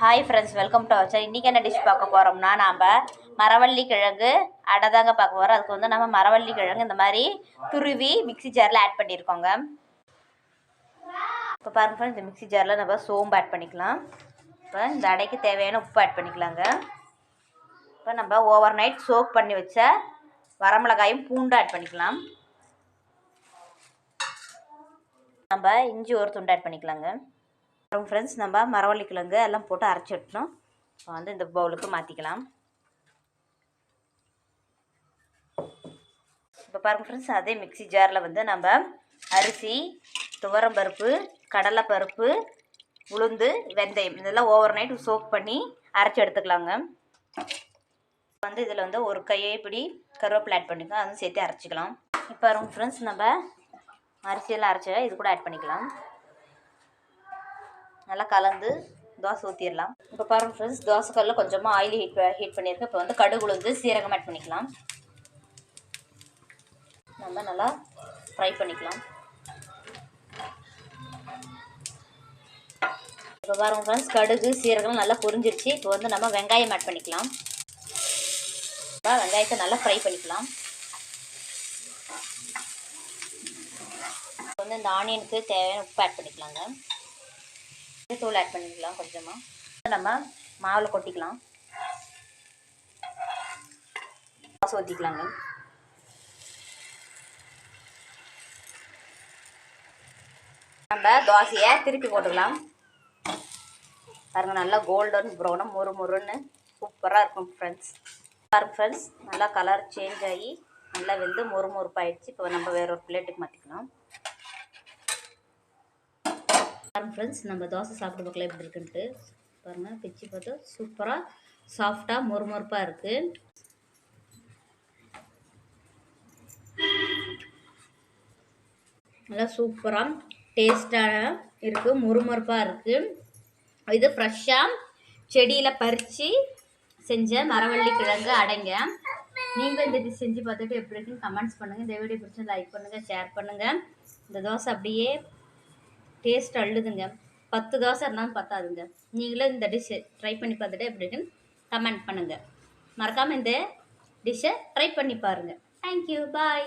Hi friends welcome to our இன்றைக்கி என்ன dish பார்க்க போகிறோம்னா நாம் மரவள்ளி கிழங்கு அடை தாங்க பார்க்க போகிறோம் அதுக்கு வந்து நம்ம மரவள்ளி கிழங்கு இந்த மாதிரி துருவி மிக்ஸி ஜாரில் ஆட் பண்ணியிருக்கோங்க இப்போ பாருங்க ஃப்ரெண்ட்ஸ் இந்த மிக்ஸி ஜாரில் நம்ம சோம்பு ஆட் பண்ணிக்கலாம். இப்போ இந்த அடைக்கு தேவையான உப்பு ஆட் பண்ணிக்கலாங்க. இப்போ நம்ம ஓவர் நைட் சோக் பண்ணி வச்ச வரமிளகாயும் பூண்டு ஆட் பண்ணிக்கலாம். நம்ம இஞ்சி ஒரு துண்டு ஆட் பண்ணிக்கலாங்க. அப்புறம் ஃப்ரெண்ட்ஸ் நம்ம மரவள்ளி கிழங்கு எல்லாம் போட்டு அரைச்சி விட்டணும் இப்போ வந்து இந்த பவுலுக்கு மாற்றிக்கலாம் இப்போ பாருங்கள் ஃப்ரெண்ட்ஸ் அதே மிக்ஸி ஜாரில் வந்து நம்ம அரிசி துவரம்பருப்பு கடலைப்பருப்பு உளுந்து வெந்தயம் இதெல்லாம் ஓவர் நைட் சோக் பண்ணி அரைச்சி எடுத்துக்கலாங்க. வந்து இதில் வந்து ஒரு கையை இப்படி கருவேப்பிலை ஆட் பண்ணிக்கலாம். அதுவும் சேர்த்து அரைச்சிக்கலாம். இப்போ பாருங்க ஃப்ரெண்ட்ஸ் நம்ம அரிசியெல்லாம் அரைச்ச இது கூட ஆட் பண்ணிக்கலாம். நல்லா கலந்து தோசை ஊற்றிடலாம் இப்போ பாருங்கள் ஃப்ரெண்ட்ஸ் தோசைக்கல்லில் கொஞ்சமாக ஆயில் ஹீட் ஹீட் பண்ணியிருக்கேன் இப்போ வந்து கடுகு உளுந்து சீரகம் ஆட் பண்ணிக்கலாம். நம்ம நல்லா ஃப்ரை பண்ணிக்கலாம். இப்போ பாருங்கள் ஃப்ரெண்ட்ஸ் கடுகு சீரகம் நல்லா பொரிஞ்சிருச்சு. இப்போ வந்து நம்ம வெங்காயம் ஆட் பண்ணிக்கலாம். வெங்காயத்தை நல்லா ஃப்ரை பண்ணிக்கலாம். இப்போ வந்து இந்த ஆனியனுக்கு தேவையான உப்பு ஆட் பண்ணிக்கலாங்க. தூள் ஆட் பண்ணிக்கலாம் கொஞ்சமாக நம்ம மாவில் கொட்டிக்கலாம். காசு ஊற்றிக்கலாங்க நம்ம. தோசையை திருப்பி போட்டுக்கலாம். பாருங்க நல்லா கோல்டன் ப்ரௌனாக முறு முறுன்னு சூப்பராக இருக்கும் ஃப்ரெண்ட்ஸ் பாருங்க ஃப்ரெண்ட்ஸ் நல்லா கலர் சேஞ்ச் ஆகி நல்லா வெந்து மொறு மொறுப்பாயிடுச்சு. இப்போ நம்ம வேற ஒரு பிளேட்டுக்கு மாற்றிக்கலாம் பாருங்க ஃப்ரெண்ட்ஸ் நம்ம தோசை சாப்பிட பார்க்கலாம் எப்படி இருக்குன்ட்டு. பாருங்கள் பிச்சு பார்த்தா சூப்பராக சாஃப்டாக மொறுமொறுப்பாக இருக்குது நல்லா சூப்பராக டேஸ்டாக இருக்குது மொறுமொறுப்பாக இருக்குது இது ஃப்ரெஷ்ஷாக செடியில் பறித்து செஞ்ச மரவள்ளி கிழங்கு அடைங்க. நீங்களும் இந்த டிஷ் செஞ்சு பார்த்துட்டு எப்படி இருக்குன்னு கமெண்ட்ஸ் பண்ணுங்கள் இந்த வீடியோ பிடிச்சி லைக் பண்ணுங்கள் ஷேர் பண்ணுங்கள் இந்த தோசை அப்படியே டேஸ்ட் அழுதுங்க பத்து தோசை இருந்தாலும் பத்தாதுங்க. நீங்களும் இந்த டிஷ்ஷை ட்ரை பண்ணி பார்த்துட்டு அப்படின்னு கமெண்ட் பண்ணுங்கள் மறக்காமல் இந்த டிஷ்ஷை ட்ரை பண்ணி பாருங்கள் தேங்க்யூ பாய்